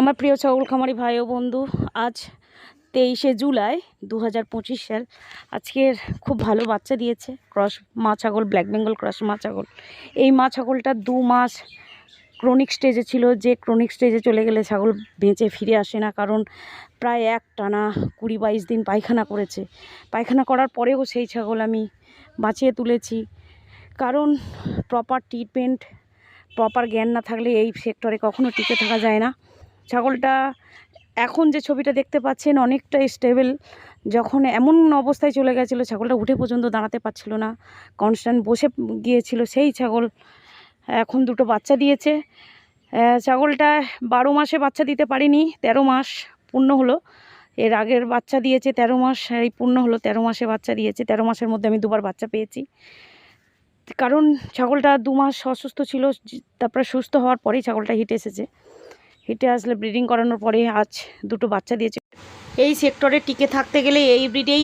আমার প্রিয় ছাগল খামারি ভাই ও বন্ধু, আজ তেইশে জুলাই দু হাজার পঁচিশ সাল। আজকের খুব ভালো বাচ্চা দিয়েছে, ক্রস মা ছাগল, ব্ল্যাক বেঙ্গল ক্রস মা ছাগল। এই মা ছাগলটা দু মাস ক্রনিক স্টেজে ছিল, যে ক্রনিক স্টেজে চলে গেলে ছাগল বেঁচে ফিরে আসে না, কারণ প্রায় এক টানা কুড়ি বাইশ দিন পায়খানা করেছে। পায়খানা করার পরেও সেই ছাগল আমি বাঁচিয়ে তুলেছি। কারণ প্রপার ট্রিটমেন্ট প্রপার জ্ঞান না থাকলে এই সেক্টরে কখনো টিকে থাকা যায় না। ছাগলটা এখন যে ছবিটা দেখতে পাচ্ছেন অনেকটা স্টেবল যখন এমন অবস্থায় চলে গেছিল, ছাগলটা উঠে পর্যন্ত দাঁড়াতে পারছিল না। কনস্ট্যান্ট বসে গিয়েছিল সেই ছাগল। এখন দুটো বাচ্চা দিয়েছে। ছাগলটা বারো মাসে বাচ্চা দিতে পারিনি, তেরো মাস পূর্ণ হলো। এর আগের বাচ্চা দিয়েছে তেরো মাস, এই পূর্ণ হলো, তেরো মাসে বাচ্চা দিয়েছে। তেরো মাসের মধ্যে আমি দুবার বাচ্চা পেয়েছি। কারণ ছাগলটা দু মাস অসুস্থ ছিল, তারপরে সুস্থ হওয়ার পরেই ছাগলটা হিটে এসেছে। হিটে আসলে ব্রিডিং করানোর পরে আজ দুটো বাচ্চা দিয়েছে। এই সেক্টরে টিকে থাকতে গেলে এই ব্রিডেই